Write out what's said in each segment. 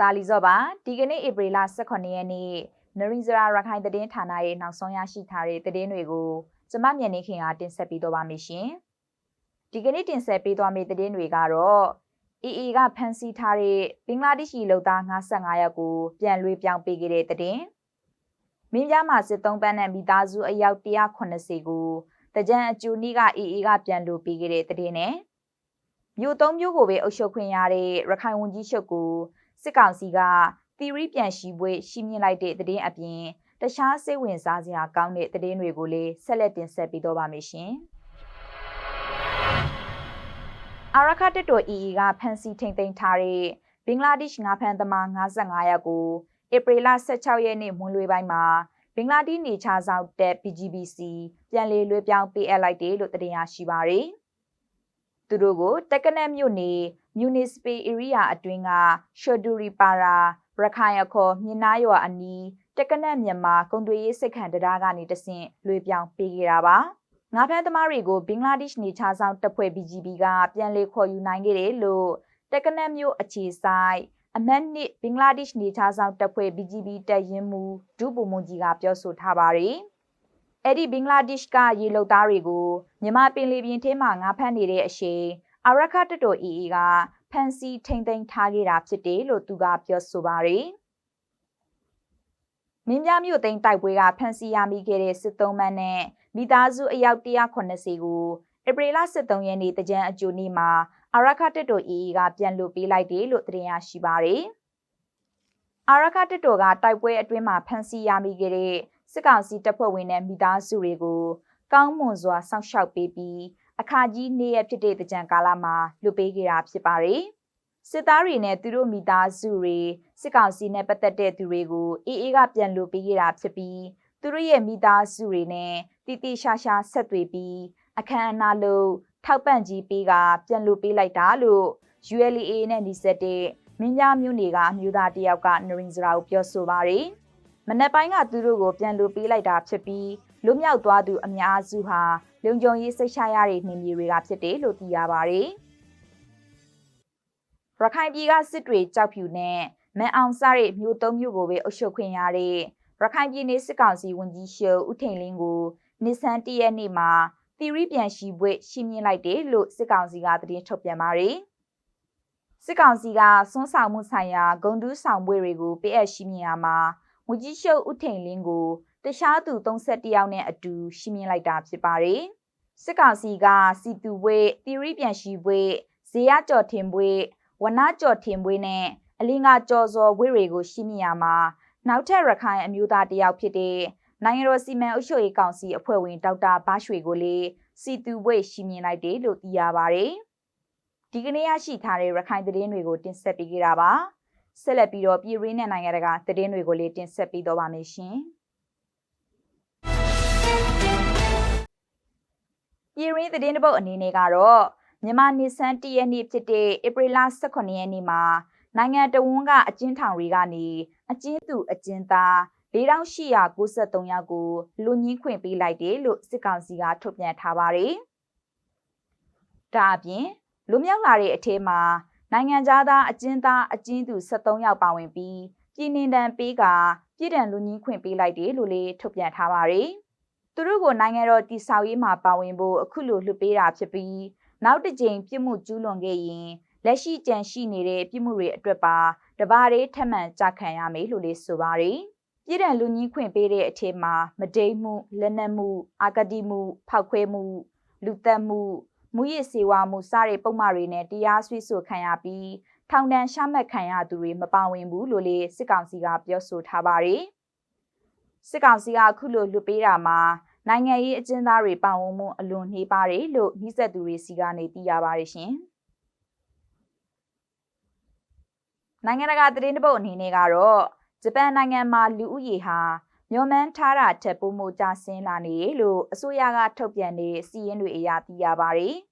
တာလီဇော့ပါဒီကနေ့ဧပြီလ18ရက်နေ့နရင်းစရာရခိုင်သတင်းဌာနရဲ့နောက်ဆုံးရရှိထားတဲ့သတင်းတွေကိုကျမမြန်နေခင်ကတင်ဆက်ပေးတော့ပါမယ်ရှင်ဒီကနေ့တင်ဆက်ပေးသွားမယ့်သတင်းတွေကတော့ EE ကဖမ်းဆီးထားတဲ့ဘင်္ဂလားဒေ့ရှ်လူသား55ယောက်ကိုပြန်လွှဲပြောင်းပေးခဲ့တဲ့သတင်းမင်းပြားမှာစစ်သုံးပန်းနဲ့မိသားစုအယောက်180ကိုတကြံအကျူနီးက EE ကပြန်လွှဲပေးခဲ့တဲ့သတင်းနဲ့မြို့သုံးမြို့ကိုပဲအုပ်ချုပ်ခွင့်ရတဲ့ရခိုင်ဝန်ကြီးချုပ်ကို စစ်ကောင်စီကသီရိပြန်ရှိပွဲရှိမြင့်လိုက်တဲ့သတင်းအပြင်တခြားစိတ်ဝင်စားစရာကောင်းတဲ့သတင်းတွေကိုလည်းဆက်လက်တင်ဆက်ပေးတော့ပါမယ်ရှင်။အာရခတက်တော် EE ကဖမ်းဆီးထိန်သိမ်းထားတဲ့ဘင်္ဂလားဒေ့ရှ်ငါးဖမ်းသမား55ယောက်ကိုဧပြီလ16ရက်နေ့မွန်းလွဲပိုင်းမှာဘင်္ဂလားဒေ့ရှ်နေချာဆောင်တက် PGBC ပြန်လည်လွှဲပြောင်းပေးအပ်လိုက်တယ်လို့တင်ရရှိပါရယ်။ သူတို့ကို တက်ကနက်မြို့နယ် municipal area အတွင်းက Shoduri Para ရခိုင်အခေါ်မြင်းနာရွာအနီးတက်ကနက်မြန်မာကုန်သွယ်ရေးစစ်ခံတရားကနေတဆင့်လွှဲပြောင်းပေးခဲ့တာပါငါးဖမ်းသမားတွေကိုဘင်္ဂလားဒေ့ရှ်နေချာဆောင်တပ်ဖွဲ့ BGB ကပြန်လည်ခေါ်ယူနိုင်ခဲ့တယ်လို့တက်ကနက်မြို့အခြေဆိုင်အမတ်နစ်ဘင်္ဂလားဒေ့ရှ်နေချာဆောင်တပ်ဖွဲ့ BGB တပ်ရင်းမှုဒုဗိုလ်မှူးကြီးကပြောဆိုထားပါတယ် အဲ့ဒီဘင်္ဂလားဒေ့ရှ်ကရေလုံသားတွေကိုမြန်မာပင်လယ်ပြင်ထဲမှာငါးဖမ်းနေတဲ့အချိန်အာရခတတော် EE ကဖန်စီထိမ့်သိမ်းထားခဲ့တာဖြစ်တယ်လို့သူကပြောဆိုပါတယ်။မင်းပြမြို့သိမ်းတိုက်ပွဲကဖန်စီရမိခဲ့တဲ့စစ်သုံးမန်းနဲ့မိသားစုအယောက်180ကိုဧပြီလ23ရက်နေ့တကြံအကျိုးနေ့မှာအာရခတက်တော် EE ကပြန်လွှတ်ပေးလိုက်တယ်လို့သတင်းရရှိပါတယ်။အာရခတက်တော်ကတိုက်ပွဲအတွင်းမှာဖန်စီရမိခဲ့တဲ့ စစ်ကောင်စီတပ်ဖွဲ့ဝင်နဲ့မိသားစုတွေကိုကောင်းမွန်စွာစောင့်ရှောက်ပေးပြီးအခါကြီးနေ့ရက်ဖြစ်တဲ့တကြံကာလမှာလွတ်ပေးခဲ့တာဖြစ်ပါတယ်။စစ်သားတွေနဲ့သူတို့မိသားစုတွေစစ်ကောင်စီနဲ့ပတ်သက်တဲ့သူတွေကိုအေးအေးကပြန်လွတ်ပေးခဲ့တာဖြစ်ပြီးသူတို့ရဲ့မိသားစုတွေနဲ့တီတီရှာရှာဆက်သွေးပြီးအခမ်းအနားလို့ထောက်ပံ့ကြီးပေးကပြန်လွတ်ပေးလိုက်တာလို့ ULA နဲ့နှိစက်တဲ့မင်းများမျိုးနေကအမျိုးသားတယောက်ကနရင်စရာကိုပြောဆိုပါတယ်။ မနက်ပိုင်းကသူတို့ကိုပြန်လွတ်ပေးလိုက်တာဖြစ်ပြီးလွတ်မြောက်သွားသူအများစုဟာလုံခြုံရေးစိတ်ချရတဲ့နေမြေတွေကဖြစ်တယ်လို့သိရပါတယ်။ရခိုင်ပြည်ကစစ်တွေကြောက်ဖြူနဲ့မန်အောင်စားတဲ့မြို့သုံးမြို့ကိုပဲအုပ်ချုပ်ခွင့်ရတဲ့ရခိုင်ပြည်နယ်စစ်ကောင်စီဝန်ကြီးရှုဦးထိန်လင်းကိုနစ်ဆန်တရက်နေ့မှာသီရိပြန်ရှိပွဲရှင်းမြင်လိုက်တယ်လို့စစ်ကောင်စီကသတင်းထုတ်ပြန်ပါတယ်။စစ်ကောင်စီကစွန်းဆောင်မှုဆိုင်ရာဂုံတူးဆောင်ပွဲတွေကိုပေးအပ်ရှင်းမြင်ရမှာ ဝန်ကြီးရှုဦးထိန်လင်းကိုတခြားသူ31ယောက်နဲ့အတူရှင်းမြင်လိုက်တာဖြစ်ပါတယ်။စစ်ကောင်စီကစီတူဝေးသီရိပြန်ရှိဝေးဇေယကြော်ထင်ဝေးဝနာကြော်ထင်ဝေးနဲ့အလင်းကကြော်စော်ဝေးတွေကိုရှင်းမြင်ရမှာနောက်ထပ်ရခိုင်အမျိုးသားတယောက်ဖြစ်တဲ့နိုင်ငံတော်စီမံအုပ်ချုပ်ရေးကောင်စီအဖွဲ့ဝင်ဒေါက်တာဘာရွှေကိုလေစီတူဝေးရှင်းမြင်လိုက်တယ်လို့သိရပါတယ်။ဒီကနေ့ရရှိထားတဲ့ရခိုင်သတင်းတွေကိုတင်ဆက်ပေးကြတာပါ။ ဆက်လက်ပြီးတော့ပြည်ရင်းနဲ့နိုင်ငံတကာသတင်းတွေကိုလည်းတင်ဆက်ပေးတော့ပါမယ်ရှင်။ပြည်ရင်းသတင်းတပုတ်အနေနဲ့ကတော့မြန်မာနေဆန်းတရက်နေ့ဖြစ်တဲ့ဧပြီလ18ရက်နေ့မှာနိုင်ငံတော်ဝန်ကအကျဉ်းထောင်တွေကနေအကျဉ်းသူအကျဉ်းသား4893ယောက်ကိုလူညင်းခွင့်ပေးလိုက်တယ်လို့စစ်ကောင်စီကထုတ်ပြန်ထားပါတယ်။ဒါအပြင်လူမြောက်လာတဲ့အထက်မှာ နိုင်ငံသားအကျဉ်းသားအကျဉ်းသူ73ယောက်ပါဝင်ပြီးပြည်နှင်တန်ပေးကပြည်တံလူညင်းခွင့်ပေးလိုက်တယ်လို့လည်းထုတ်ပြန်ထားပါတယ်။သူတို့ကိုနိုင်ငံတော်တည်ဆောက်ရေးမှာပါဝင်ဖို့အခုလိုလှုပ်ပေးတာဖြစ်ပြီးနောက်တစ်ကြိမ်ပြစ်မှုကျူးလွန်ခဲ့ရင်လက်ရှိကြံရှိနေတဲ့ပြစ်မှုတွေအတွက်ပါတဘာလေးထက်မှန်ကြခံရမယ်လို့လေးဆိုပါတယ်။ပြည်ထံလူကြီးခွင့်ပေးတဲ့အထက်မှာမဒိတ်မှုလက်နက်မှုအာကတိမှုဖောက်ခွဲမှုလူသက်မှု မူရစ်စေဝါမှုစတဲ့ပုံမှန်တွေနဲ့တရားစွဲဆိုခံရပြီးထောင်ဒဏ်ရှမှတ်ခံရသူတွေမပါဝင်ဘူးလို့လေစစ်ကောင်စီကပြောဆိုထားပါတယ်။စစ်ကောင်စီကအခုလိုလွတ်ပေးတာမှာနိုင်ငံရေးအကျဉ်းသားတွေပါဝင်မှုအလွန်နှေးပါတယ်လို့နှိစက်သူတွေစီကနေသိရပါတယ်ရှင်။နိုင်ငံတကာသတင်းတပုတ်အနေနဲ့ကတော့ဂျပန်နိုင်ငံမှာလူဦးရေဟာမျောမှန်းထားတာထက်ပိုမိုကျဆင်းလာနေလို့အစိုးရကထုတ်ပြန်တဲ့စီးရင်တွေအရသိရပါတယ်။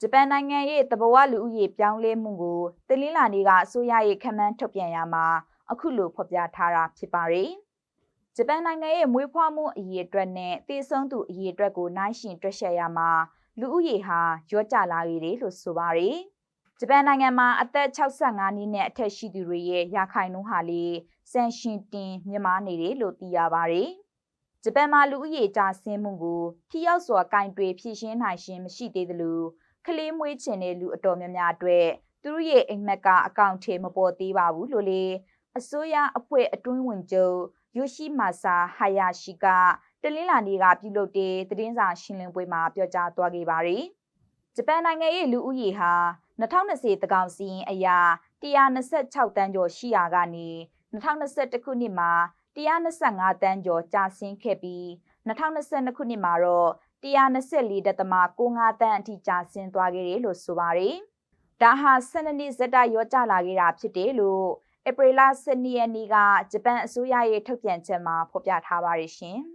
ဂျပန်နိုင်ငံရဲ့တဘဝလူဦးရေပြောင်းလဲမှုကိုတလင်းလာနေကအစိုးရရဲ့ခန့်မှန်းထုတ်ပြန်ရမှာအခုလိုဖော်ပြထားတာဖြစ်ပါတယ်။ဂျပန်နိုင်ငံရဲ့မွေးဖွားမှုအရေးအတွက်နဲ့တည်ဆုံသူအရေးအတွက်ကိုနိုင်ရှင်တွက်ချက်ရမှာလူဦးရေဟာရော့ကျလာခဲ့တယ်လို့ဆိုပါတယ်ဂျပန်နိုင်ငံမှာအသက်65နှစ်နဲ့အထက်ရှိသူတွေရဲ့ရာခိုင်နှုန်းဟာလေဆန်ရှင်တင်မြင့်မားနေတယ်လို့သိရပါတယ်။ဂျပန်မှာလူဦးရေကျဆင်းမှုကိုထိရောက်စွာကင်တွယ်ဖြည့်ရှင်းနိုင်ခြင်းမရှိသေးသလို ကလေးမွေးချင်တဲ့လူအတော်များများအတွက်သူတို့ရဲ့အိမ်မက်က အကောင့်ထဲမပေါ်သေးပါဘူးလို့လေအစိုးရအဖွဲ့အတွင်းဝင်ချုပ်ယိုရှိမာဆာဟာယာရှိကတလင်းလာနေကပြုလုပ်တဲ့သတင်းစာရှင်းလင်းပွဲမှာပြောကြားသွားခဲ့ပါတယ်။ဂျပန်နိုင်ငံရဲ့လူဦးရေဟာ2020တကောင်စီရင်အရာ126တန်းကျော်ရှိရာကနေ2021ခုနှစ်မှာ125တန်းကျော်ကျဆင်းခဲ့ပြီး2022ခုနှစ်မှာတော့ 124.65တန်းအထိကျဆင်းသွားခဲ့တယ်လို့ဆိုပါတယ်။ဒါဟာ12နှစ်ဇက်တိုက်ရောကျလာခဲ့တာဖြစ်တယ်လို့ဧပြီလ12ရက်နေ့ကဂျပန်အစိုးရရဲ့ထုတ်ပြန်ချက်မှာဖော်ပြထားပါတယ်ရှင်။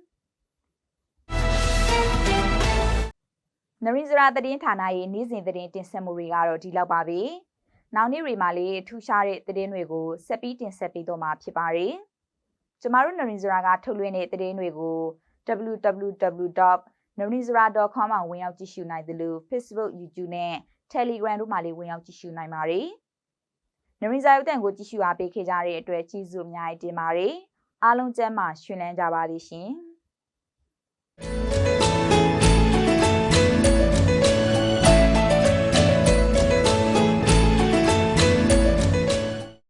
နရင်းစရာသတင်းဌာနရဲ့နေ့စဉ်သတင်းတင်ဆက်မှုတွေကတော့ဒီလောက်ပါပဲ။နောက်နေ့တွေမှာလည်းထူးခြားတဲ့သတင်းတွေကိုဆက်ပြီးတင်ဆက်ပေးတော့မှာဖြစ်ပါတယ်။ကျမတို့နရင်းစရာကထုတ်လွှင့်တဲ့သတင်းတွေကို norizra.com မှာဝင်ရောက်ကြည့်ရှုနိုင်သလို Facebook, YouTube နဲ့ Telegram တို့မှာလည်းဝင်ရောက်ကြည့်ရှုနိုင်ပါတယ်။နရီဇာရုပ်တံကိုကြည့်ရှုအားပေးခဲ့ကြတဲ့အတွက်ကျေးဇူးအများကြီးတင်ပါတယ်။အားလုံးကျန်းမာရှင်လန်းကြပါသည်ရှင်။